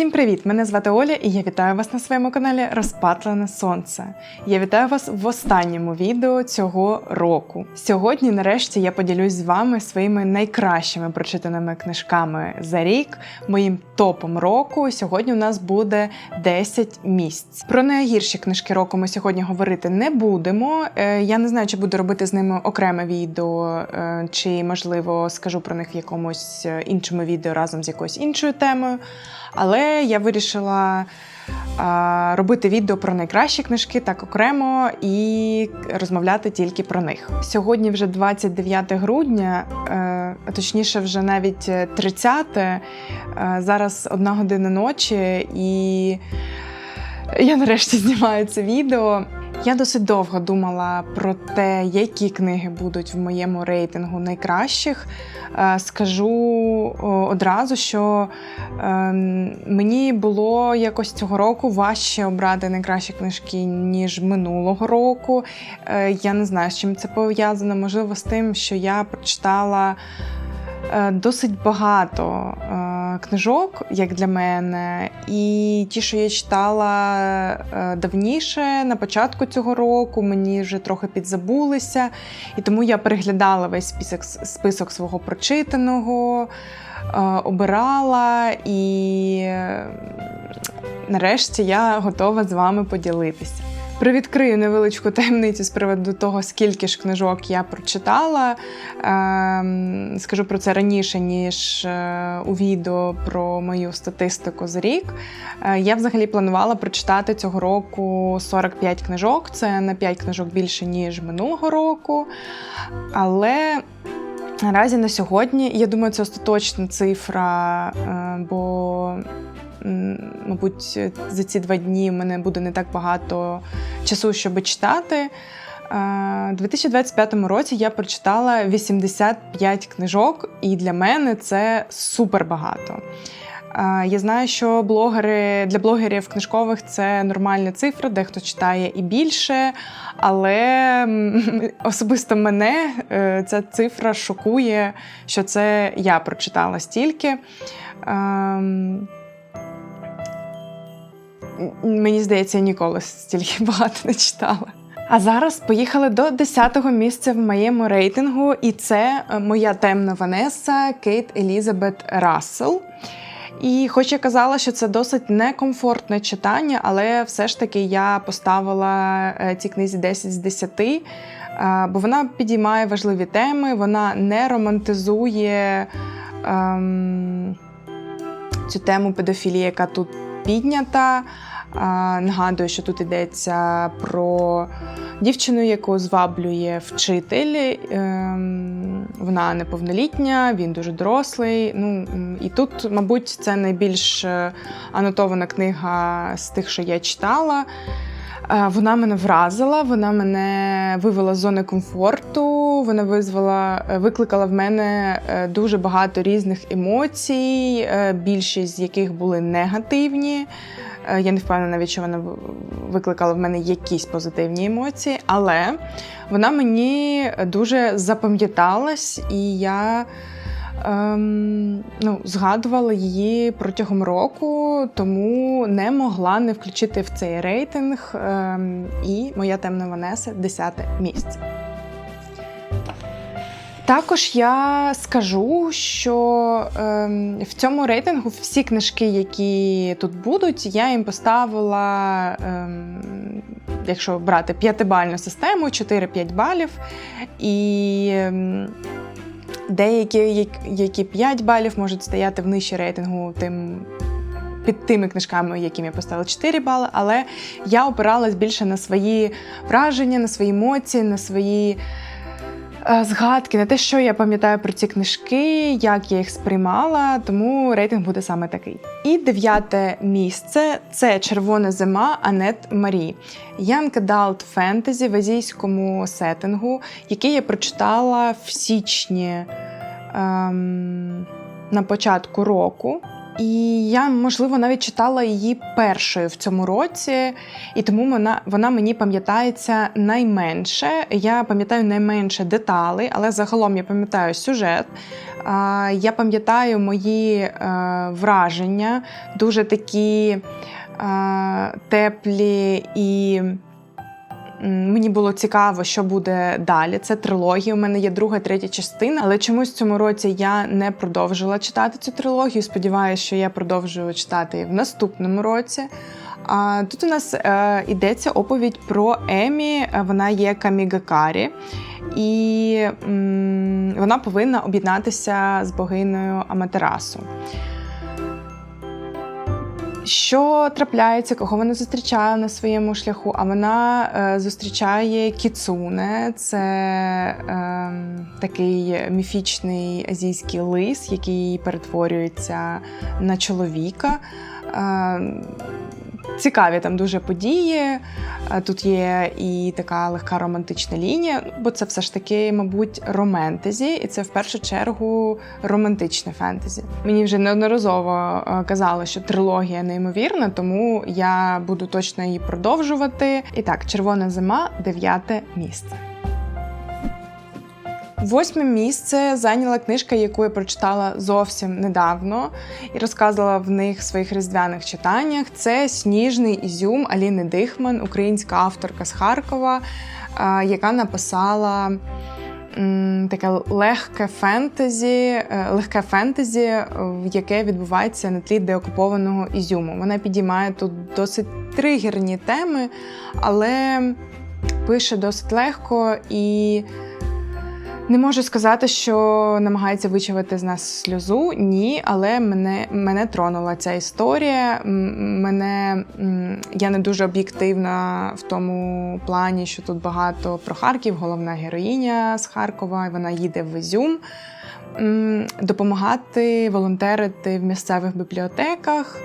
Всім привіт! Мене звати Оля, і я вітаю вас на своєму каналі Розпатлене Сонце. Я вітаю вас в останньому відео цього року. Сьогодні, нарешті, я поділюсь з вами своїми найкращими прочитаними книжками за рік, моїм топом року. Сьогодні у нас буде 10 місць. Про найгірші книжки року ми сьогодні говорити не будемо. Е, Я не знаю, чи буду робити з ними окреме відео, е, чи можливо скажу про них в якомусь е, іншому відео разом з якоюсь іншою темою. Але я вирішила робити відео про найкращі книжки так окремо і розмовляти тільки про них. Сьогодні вже 29 грудня, е, а точніше, вже навіть 30. Е, зараз одна година ночі, і я нарешті знімаю це відео. Я досить довго думала про те, які книги будуть в моєму рейтингу найкращих. Е, Скажу одразу, що е, мені було якось цього року важче обрати найкращі книжки, ніж минулого року. Е, Я не знаю, з чим це пов'язано. Можливо, з тим, що я прочитала е, досить багато книжок, як для мене, і ті, що я читала е, давніше, на початку цього року, мені вже трохи підзабулися, і тому я переглядала весь список, список свого прочитаного, е, обирала. І е, нарешті я готова з вами поділитися. Привідкрию невеличку таємницю з приводу того, скільки ж книжок я прочитала. Ем, Скажу про це раніше, ніж е, у відео про мою статистику за рік. Е, Я взагалі планувала прочитати цього року 45 книжок. Це на 5 книжок більше, ніж минулого року. Але наразі на сьогодні, я думаю, це остаточна цифра, е, бо мабуть, за ці два дні в мене буде не так багато часу, щоб читати. Е, У 2025 році я прочитала 85 книжок, і для мене це супер багато. Е, Я знаю, що блогери для блогерів книжкових це нормальна цифра, дехто читає і більше, але особисто мене е, ця цифра шокує, що це я прочитала стільки. Мені здається, я ніколи стільки багато не читала. А зараз поїхали до 10-го місця в моєму рейтингу, і це е, моя темна Ванеса Кейт Елізабет Рассел. І хоч я казала, що це досить некомфортне читання, але все ж таки я поставила е, цій книзі 10 з 10, е, бо вона підіймає важливі теми, вона не романтизує ем, цю тему педофілії, яка тут піднята. Нагадую, що тут йдеться про дівчину, яку зваблює вчитель. Ем, Вона неповнолітня, він дуже дорослий. Ну і тут, мабуть, це найбільш е, анотована книга з тих, що я читала. Е, Вона мене вразила, вона мене вивела з зони комфорту. Вона визвала, е, викликала в мене е, дуже багато різних емоцій, більшість з яких були негативні. Я не впевнена навіть, що вона викликала в мене якісь позитивні емоції, але вона мені дуже запам'яталась, і я ем, ну, згадувала її протягом року, тому не могла не включити в цей рейтинг. Ем, і моя темна Ванеса 10 місце. Також я скажу, що ем, в цьому рейтингу всі книжки, які тут будуть, я їм поставила, ем, якщо брати п'ятибальну систему, 4-5 балів. І ем, деякі, які 5 балів можуть стояти в нижчі рейтингу, тим. Під тими книжками, яким я поставила 4 бали, але я опиралась більше на свої враження, на свої емоції, на свої е, згадки, на те, що я пам'ятаю про ці книжки, як я їх сприймала, тому рейтинг буде саме такий. І дев'яте місце це Червона зима Анет Марі. Young Adult Fantasy в азійському сеттингу, який я прочитала в січні ем, на початку року. І я, можливо, навіть читала її першою в цьому році, і тому вона, вона мені пам'ятається найменше. Я пам'ятаю найменше деталей, але загалом я пам'ятаю сюжет. Я пам'ятаю мої е, враження, дуже такі е, теплі і. Мені було цікаво, що буде далі. Це трилогія. У мене є друга, третя частина, але чомусь в цьому році я не продовжила читати цю трилогію. Сподіваюся, що я продовжую читати в наступному році. А тут у нас е, йдеться оповідь про Емі. Вона є камігакарі, і м, вона повинна об'єднатися з богиною Аматерасу. Що трапляється, кого вона зустрічає на своєму шляху? А вона е, зустрічає кіцуне, це е, такий міфічний азійський лис, який перетворюється на чоловіка. Е, Цікаві там дуже події. Е, Тут є і така легка романтична лінія, бо це все ж таки, мабуть, романтезі, і це в першу чергу романтичне фентезі. Мені вже неодноразово е, казали, що трилогія неймовірна, тому я буду точно її продовжувати. І так, червона зима, дев'яте місце. Восьме місце зайняла книжка, яку я прочитала зовсім недавно і розказувала в них в своїх різдвяних читаннях. Це Сніжний ізюм Аліни Дихман, українська авторка з Харкова, е, яка написала таке легке фентезі, е, легке фентезі, яке відбувається на тлі деокупованого ізюму. Вона підіймає тут досить тригерні теми, але пише досить легко і. Не можу сказати, що намагається вичавити з нас сльозу. Ні, але мене мене тронула ця історія. Мене я не дуже об'єктивна в тому плані, що тут багато про Харків. Головна героїня з Харкова. Вона їде в Ізюм допомагати волонтерити в місцевих бібліотеках.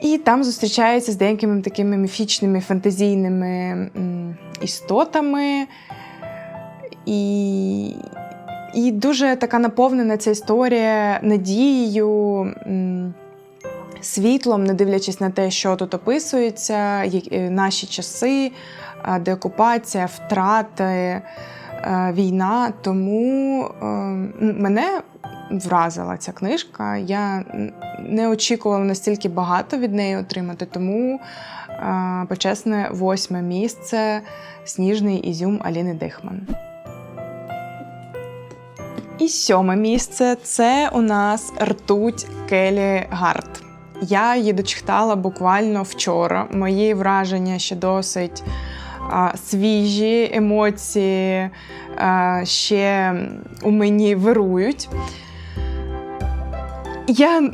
І там зустрічається з деякими такими міфічними фантазійними істотами. І, і дуже така наповнена ця історія надією, світлом, не дивлячись на те, що тут описується, е, наші часи, деокупація, втрати, е, війна. Тому е, мене вразила ця книжка. Я не очікувала настільки багато від неї отримати, тому почесне восьме місце Сніжний ізюм Аліни Дихман. І сьоме місце це у нас ртуть Келі Гарт. Я її дочитала буквально вчора. Мої враження ще досить а, свіжі, емоції а, ще у мені вирують. Я...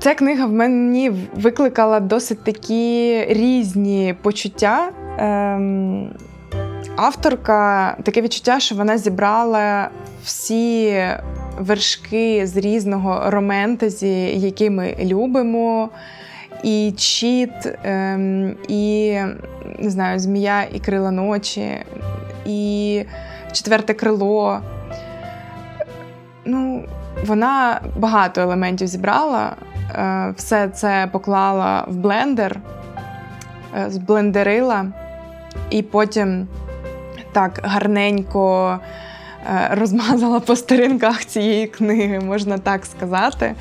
Ця книга в мені викликала досить такі різні почуття. Ем... Авторка таке відчуття, що вона зібрала всі вершки з різного романтезі, які ми любимо. І чіт, ем, і не знаю, змія і крила ночі, і четверте крило. Ну, вона багато елементів зібрала. Е, все це поклала в блендер, е, зблендерила, і потім так гарненько е, розмазала по сторінках цієї книги, можна так сказати.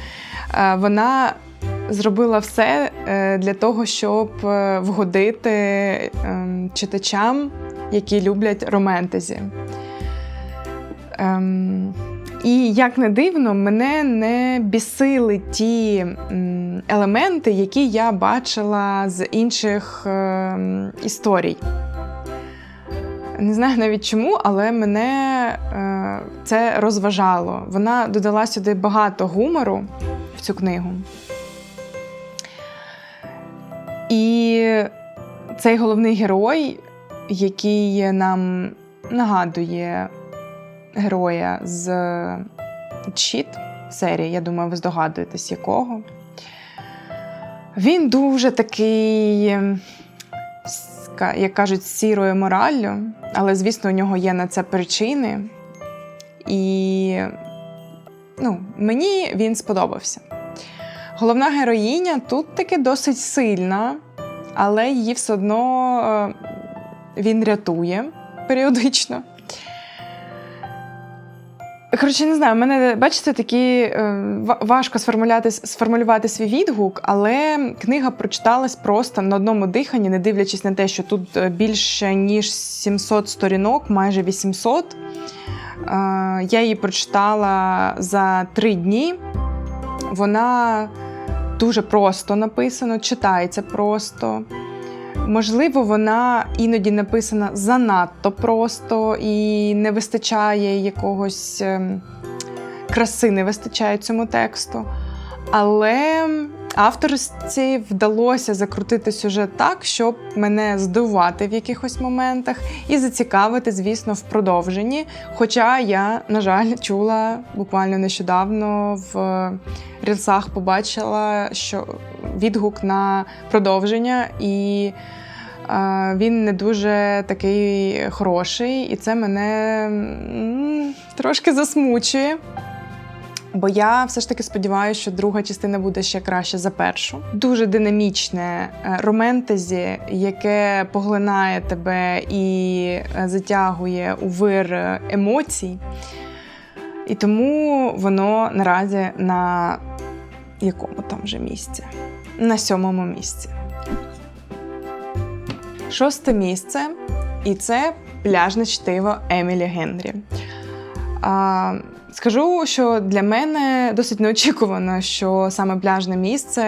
Е, Вона зробила все е, для того, щоб вгодити ем, читачам, які люблять романтезі. Ем, І як не дивно, мене не бісили ті елементи, які я бачила з інших ем, історій. Не знаю навіть чому, але мене е, це розважало. Вона додала сюди багато гумору в цю книгу. І цей головний герой, який нам нагадує героя з Чіт серії, я думаю, ви здогадуєтесь, якого. Він дуже такий, ска- як кажуть, з сірою мораллю, але, звісно, у нього є на це причини. І ну, мені він сподобався. Головна героїня тут таки досить сильна, але її все одно е, він рятує періодично. Коротше, не знаю, мене, бачите, такі е, важко сформулювати, сформулювати свій відгук, але книга прочиталась просто на одному диханні, не дивлячись на те, що тут е, більше ніж 700 сторінок, майже 800. Е, я її прочитала за три дні. Вона дуже просто написана, читається просто. Можливо, вона іноді написана занадто просто і не вистачає якогось ем, краси, не вистачає цьому тексту. Але авторці вдалося закрутити сюжет так, щоб мене здивувати в якихось моментах і зацікавити, звісно, в продовженні. Хоча я, на жаль, чула буквально нещодавно в рілсах побачила, що відгук на продовження, і е, він не дуже такий хороший, і це мене трошки засмучує. Бо я все ж таки сподіваюся, що друга частина буде ще краще за першу. Дуже динамічне е, романтезі, яке поглинає тебе і е, затягує у вир е, емоцій. І тому воно наразі на якому там вже місці? На сьомому місці. Шосте місце, і це пляжне чтиво Емілі Генрі. А, скажу, що для мене досить неочікувано, що саме пляжне місце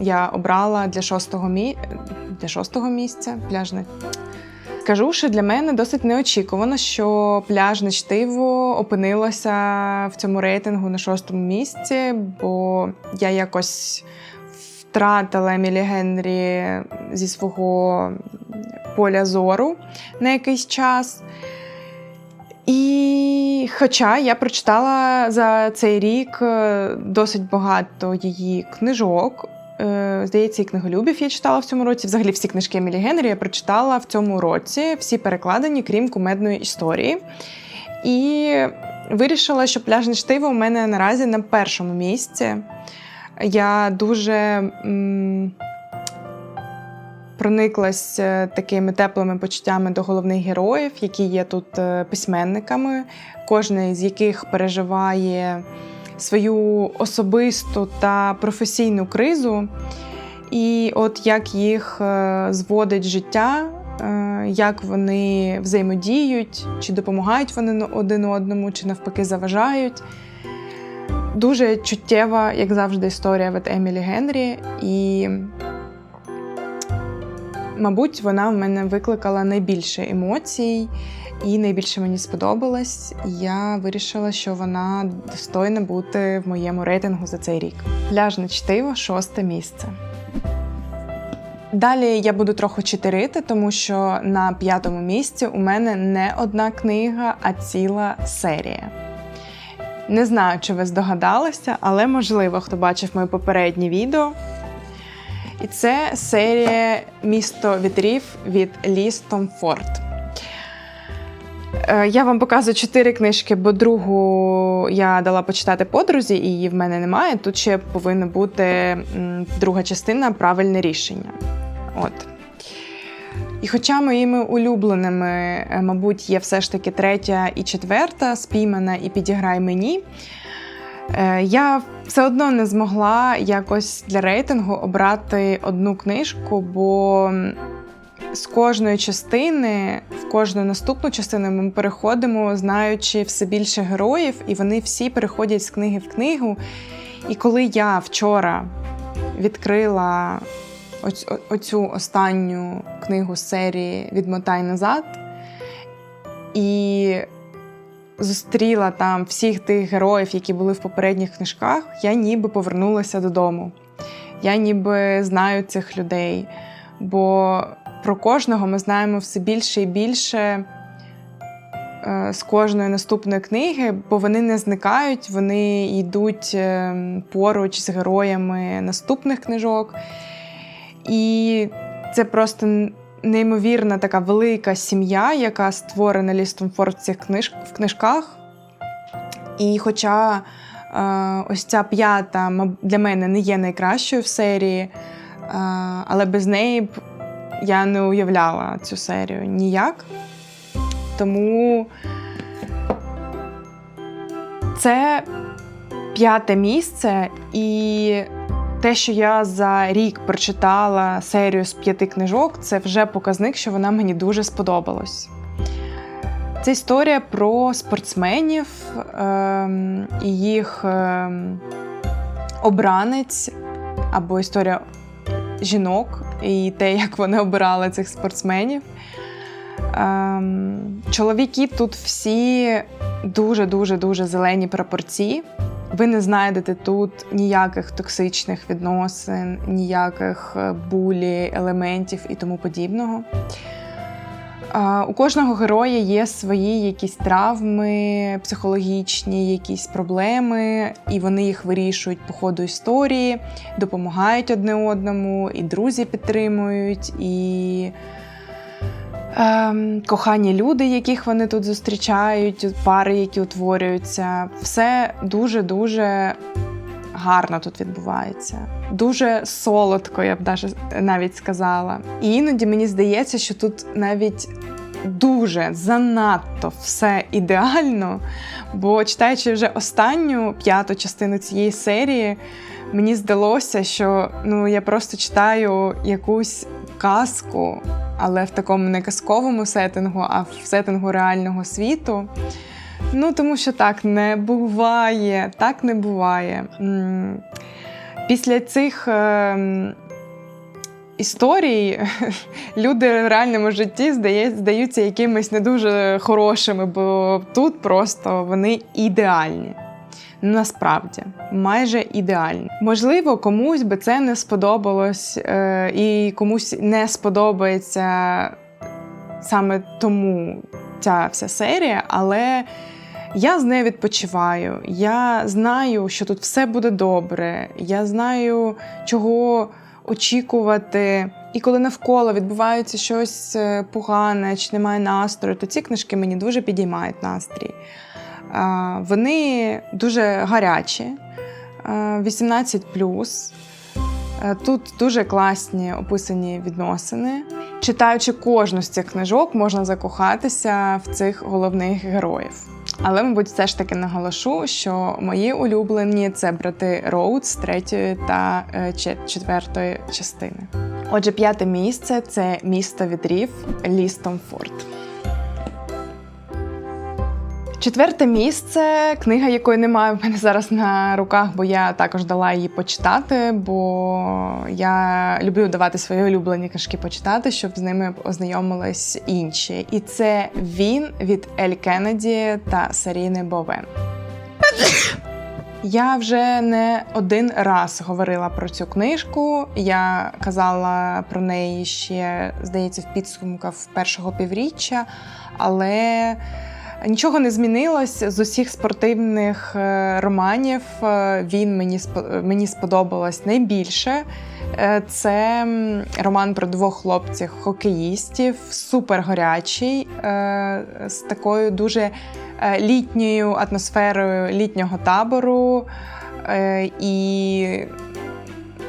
я обрала для шостого, мі... для шостого місця. Пляжне. Скажу, що для мене досить неочікувано, що пляжне чтиво опинилося в цьому рейтингу на шостому місці, бо я якось втратила Емілі Генрі зі свого поля зору на якийсь час. І хоча я прочитала за цей рік е, досить багато її книжок. Е, Здається, і книголюбів я читала в цьому році. Взагалі всі книжки Емілі Генрі я прочитала в цьому році, всі перекладені, крім кумедної історії. І вирішила, що пляжне штиво у мене наразі на першому місці. Я дуже м, прониклась е, такими теплими почуттями до головних героїв, які є тут е, письменниками, кожен з яких переживає свою особисту та професійну кризу. І от як їх е, зводить життя, як вони взаємодіють, чи допомагають вони один одному, чи навпаки заважають. Дуже чуттєва, як завжди, історія від Емілі Генрі. І, мабуть, вона в мене викликала найбільше емоцій і найбільше мені сподобалась. І Я вирішила, що вона достойна бути в моєму рейтингу за цей рік. Пляжне чтиво, шосте місце. Далі я буду трохи читерити, тому що на п'ятому місці у мене не одна книга, а ціла серія. Не знаю, чи ви здогадалися, але можливо, хто бачив моє попереднє відео. І це серія Місто вітрів від Ліс Томфорд. Е, Я вам показую чотири книжки, бо другу я дала почитати подрузі, і її в мене немає. Тут ще повинна бути друга частина правильне рішення. От. І хоча моїми улюбленими, е, мабуть, є все ж таки третя і четверта, спіймана і підіграй мені. Е, Я все одно не змогла якось для рейтингу обрати одну книжку, бо з кожної частини, в кожну наступну частину ми переходимо, знаючи все більше героїв, і вони всі переходять з книги в книгу. І коли я вчора відкрила оць- оцю останню книгу з серії Відмотай назад і зустріла там всіх тих героїв, які були в попередніх книжках, я ніби повернулася додому. Я ніби знаю цих людей. Бо про кожного ми знаємо все більше і більше е, з кожної наступної книги, бо вони не зникають, вони йдуть е, поруч з героями наступних книжок. І це просто неймовірна така велика сім'я, яка створена Лістом Форд в цих книж... в книжках. І хоча Е, ось ця п'ята для мене не є найкращою в серії, е, але без неї б я не уявляла цю серію ніяк. Тому це п'яте місце, і те, що я за рік прочитала серію з п'яти книжок, це вже показник, що вона мені дуже сподобалась. Це історія про спортсменів ем, і їх ем, обранець, або історія жінок і те, як вони обирали цих спортсменів. Ем, чоловіки тут всі дуже-дуже дуже зелені прапорці. Ви не знайдете тут ніяких токсичних відносин, ніяких е, булі, елементів і тому подібного. У кожного героя є свої якісь травми, психологічні, якісь проблеми, і вони їх вирішують по ходу історії, допомагають одне одному, і друзі підтримують, і ем, кохані люди, яких вони тут зустрічають, пари, які утворюються. Все дуже-дуже гарно тут відбувається. Дуже солодко, я б навіть сказала. І іноді мені здається, що тут навіть дуже занадто все ідеально. Бо читаючи вже останню п'яту частину цієї серії, мені здалося, що ну, я просто читаю якусь казку, але в такому не казковому сеттингу, а в сеттингу реального світу. Ну, тому що так не буває, так не буває. Після цих ем, історій люди в реальному житті здаються якимись не дуже хорошими, бо тут просто вони ідеальні. Насправді, майже ідеальні. Можливо, комусь би це не сподобалось, е, і комусь не сподобається саме тому ця вся серія, але я з нею відпочиваю. Я знаю, що тут все буде добре. Я знаю, чого очікувати. І коли навколо відбувається щось е, погане чи немає настрою, то ці книжки мені дуже підіймають настрій. Вони дуже гарячі, 18 Е, Тут дуже класні описані відносини. Читаючи кожну з цих книжок, можна закохатися в цих головних героїв. Але, мабуть, все ж таки наголошу, що мої улюблені це брати Роуд з третьої та е, четвертої частини. Отже, п'яте місце це місто вітрів Лістомфорд. Четверте місце книга, якої немає в мене зараз на руках, бо я також дала її почитати, бо я люблю давати свої улюблені книжки почитати, щоб з ними ознайомились інші. І це він від Ель Кеннеді та Саріни Бовен. Я вже не один раз говорила про цю книжку. Я казала про неї ще, здається, в підсумках першого півріччя, але нічого не змінилось з усіх спортивних е, романів. е, Він мені мені сподобалось найбільше. Е, Це роман про двох хлопців хокеїстів, супер гарячий, з такою дуже літньою атмосферою літнього табору. І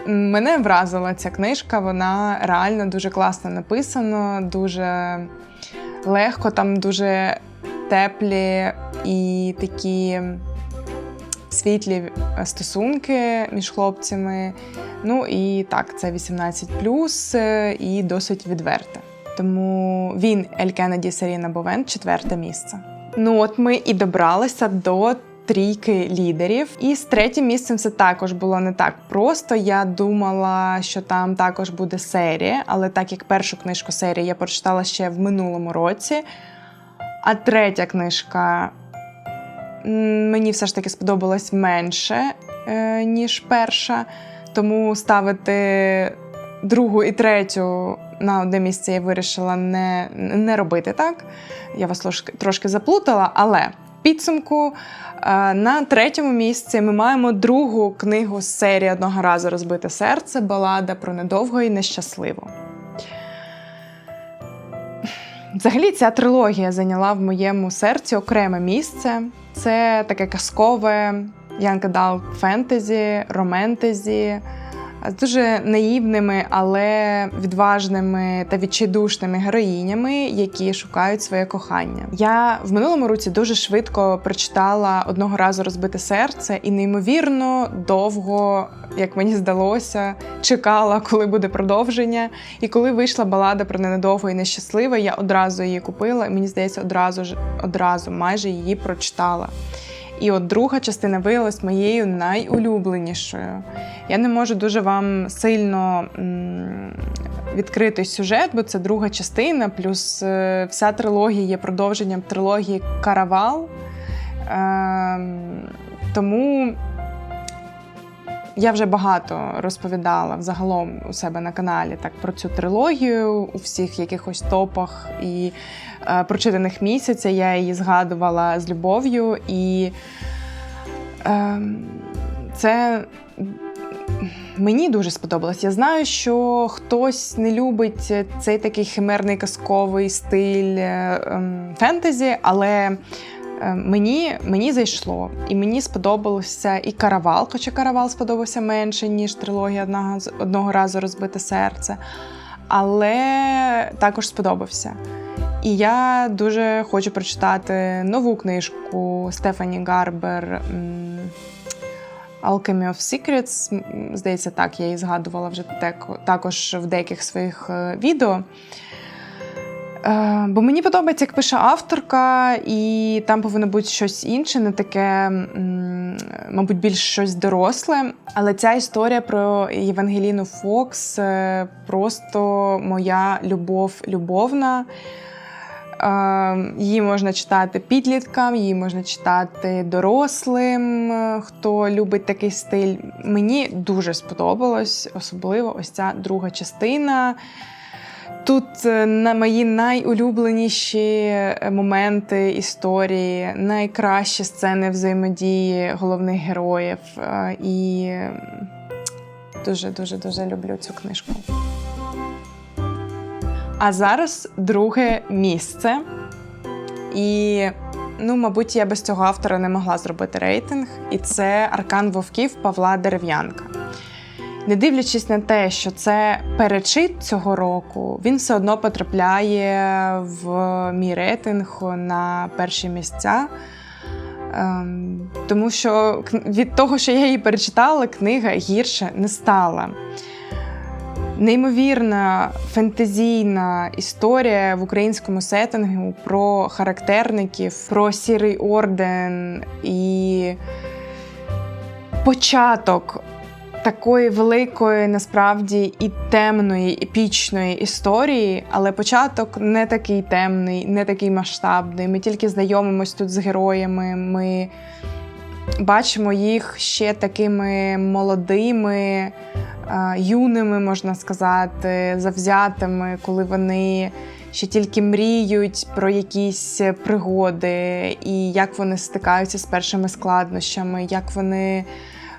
мене вразила ця книжка. Вона реально дуже класно написана, дуже легко, там дуже теплі і такі світлі стосунки між хлопцями. Ну і так, це 18 і досить відверте. Тому він Ель Кеннеді Серіна Бовен, четверте місце. Ну от ми і добралися до трійки лідерів. І з третім місцем це також було не так просто. Я думала, що там також буде серія, але так як першу книжку серії я прочитала ще в минулому році. А третя книжка мені все ж таки сподобалась менше, е, ніж перша. Тому ставити другу і третю на одне місце я вирішила не, не робити так. Я вас трошки, трошки заплутала, але підсумку е, на третьому місці ми маємо другу книгу з серії одного разу розбите серце балада про недовго і нещасливо. Взагалі, ця трилогія зайняла в моєму серці окреме місце. Це таке казкове, Янка Дал фентезі, роментезі з дуже наївними, але відважними та відчайдушними героїнями, які шукають своє кохання. Я в минулому році дуже швидко прочитала одного разу розбите серце і неймовірно довго, як мені здалося, чекала, коли буде продовження. І коли вийшла балада про ненадовго і нещасливе, я одразу її купила, і мені здається, одразу ж одразу майже її прочитала. І от друга частина виявилась моєю найулюбленішою. Я не можу дуже вам сильно відкрити сюжет, бо це друга частина, плюс е, вся трилогія є продовженням трилогії Каравал. Е, тому я вже багато розповідала взагалом у себе на каналі так про цю трилогію у всіх якихось топах і е, прочитаних місяця. Я її згадувала з любов'ю, і е, це мені дуже сподобалось. Я знаю, що хтось не любить цей такий химерний казковий стиль е, ем, фентезі, але Мені мені зайшло, і мені сподобався і каравал, хоча каравал сподобався менше, ніж трилогія одного, одного разу розбите серце. Але також сподобався. І я дуже хочу прочитати нову книжку Стефані Гарбер Alchemy of Secrets. Здається, так, я її згадувала вже також в деяких своїх е, відео. Е, бо мені подобається, як пише авторка, і там повинно бути щось інше, не таке, мабуть, більш щось доросле. Але ця історія про Євангеліну Фокс е, просто моя любов любовна. Е, її можна читати підліткам, її можна читати дорослим, хто любить такий стиль. Мені дуже сподобалось, особливо ось ця друга частина. Тут е, на мої найулюбленіші е, моменти історії, найкращі сцени взаємодії головних героїв. Е, і дуже-дуже дуже люблю цю книжку. А зараз друге місце. І, ну, мабуть, я без цього автора не могла зробити рейтинг. І це Аркан Вовків Павла Дерев'янка не дивлячись на те, що це перечит цього року, він все одно потрапляє в мій рейтинг на перші місця. Ем, тому що від того, що я її перечитала, книга гірше не стала. Неймовірна фентезійна історія в українському сеттингу про характерників, про сірий орден і початок такої великої, насправді і темної, епічної історії, але початок не такий темний, не такий масштабний. Ми тільки знайомимось тут з героями. Ми бачимо їх ще такими молодими, юними, можна сказати, завзятими, коли вони. Ще тільки мріють про якісь пригоди, і як вони стикаються з першими складнощами, як вони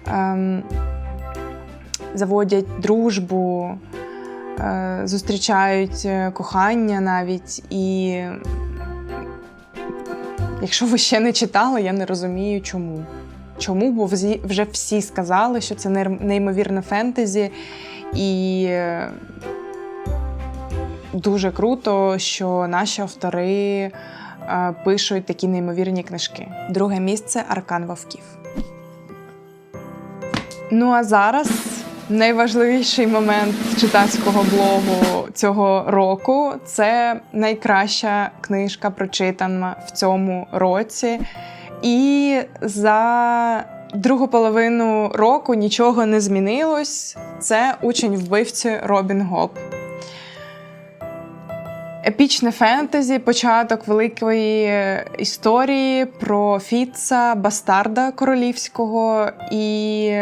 ем, заводять дружбу, е, зустрічають е, кохання навіть. І якщо ви ще не читали, я не розумію, чому. Чому? Бо вже всі сказали, що це неймовірне фентезі, і е, дуже круто, що наші автори пишуть такі неймовірні книжки. Друге місце Аркан Вовків. Ну а зараз найважливіший момент читацького блогу цього року це найкраща книжка, прочитана в цьому році. І за другу половину року нічого не змінилось. Це учень вбивці Робін Гоп. Епічне фентезі, початок великої історії про Фіца, бастарда королівського і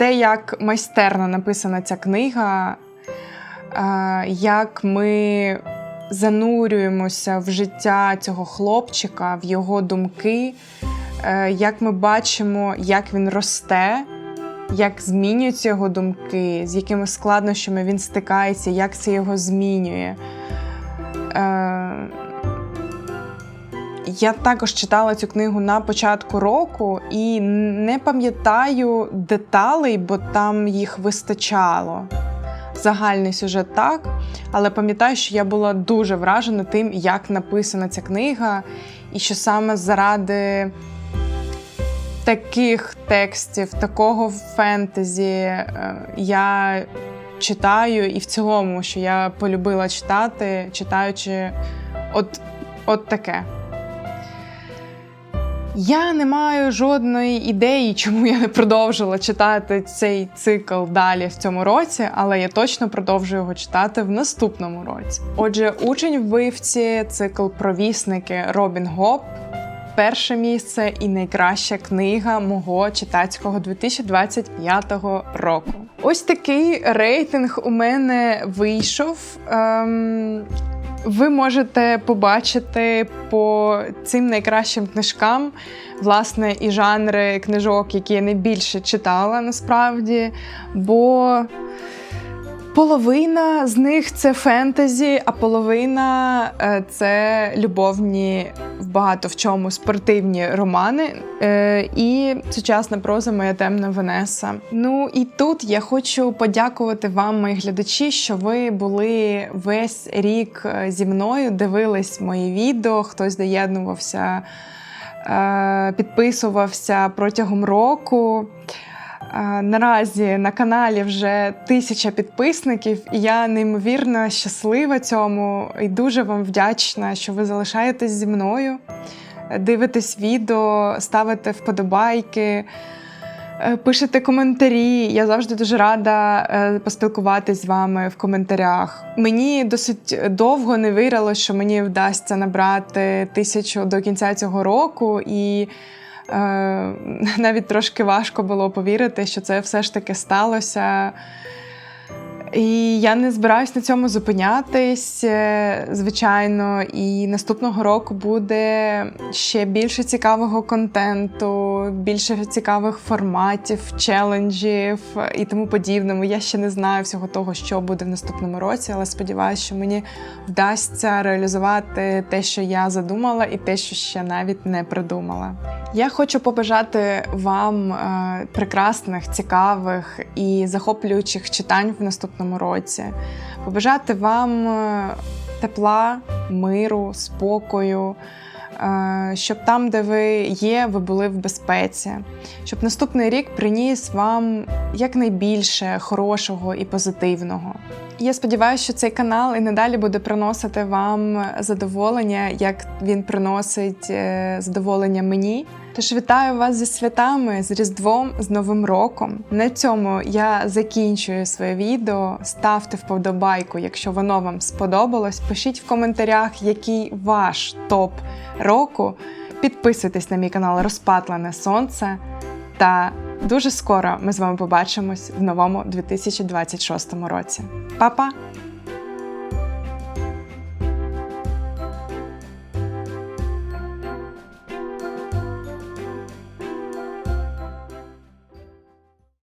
те, як майстерно написана ця книга, як ми занурюємося в життя цього хлопчика, в його думки, е, як ми бачимо, як він росте, як змінюються його думки, з якими складнощами він стикається, як це його змінює. Я також читала цю книгу на початку року і не пам'ятаю деталей, бо там їх вистачало. Загальний сюжет так, але пам'ятаю, що я була дуже вражена тим, як написана ця книга, і що саме заради таких текстів, такого фентезі е, я читаю, і в цілому, що я полюбила читати, читаючи от, от таке. Я не маю жодної ідеї, чому я не продовжила читати цей цикл далі в цьому році, але я точно продовжую його читати в наступному році. Отже, учень вбивці, цикл провісники Робін Гоп. Перше місце і найкраща книга мого читацького 2025 року. Ось такий рейтинг у мене вийшов. Ем, ви можете побачити по цим найкращим книжкам, власне, і жанри книжок, які я найбільше читала насправді. Бо половина з них це фентезі, а половина е, це любовні в багато в чому спортивні романи. Е, І сучасна проза моя темна Венеса. Ну і тут я хочу подякувати вам, мої глядачі, що ви були весь рік е, зі мною, дивились мої відео, хтось доєднувався, підписувався протягом року. Е, Наразі на каналі вже тисяча підписників, і я неймовірно щаслива цьому і дуже вам вдячна, що ви залишаєтесь зі мною, дивитесь відео, ставите вподобайки, е, пишете коментарі. Я завжди дуже рада е, поспілкуватись з вами в коментарях. Мені досить довго не вірило, що мені вдасться набрати тисячу до кінця цього року і. Е, навіть трошки важко було повірити, що це все ж таки сталося. І я не збираюсь на цьому зупинятись, е, звичайно. І наступного року буде ще більше цікавого контенту, більше цікавих форматів, челенджів і тому подібному. Я ще не знаю всього того, що буде в наступному році, але сподіваюся, що мені вдасться реалізувати те, що я задумала, і те, що ще навіть не придумала. Я хочу побажати вам е, прекрасних, цікавих і захоплюючих читань в наступному році. Побажати вам е, тепла, миру, спокою. е, Щоб там, де ви є, ви були в безпеці, щоб наступний рік приніс вам якнайбільше хорошого і позитивного. Я сподіваюся, що цей канал і надалі буде приносити вам задоволення, як він приносить е, задоволення мені. Тож вітаю вас зі святами, з Різдвом, з Новим роком. На цьому я закінчую своє відео. Ставте вподобайку, якщо воно вам сподобалось. Пишіть в коментарях, який ваш топ року. Підписуйтесь на мій канал Розпатлене Сонце. Та дуже скоро ми з вами побачимось в новому 2026 році. Па-па!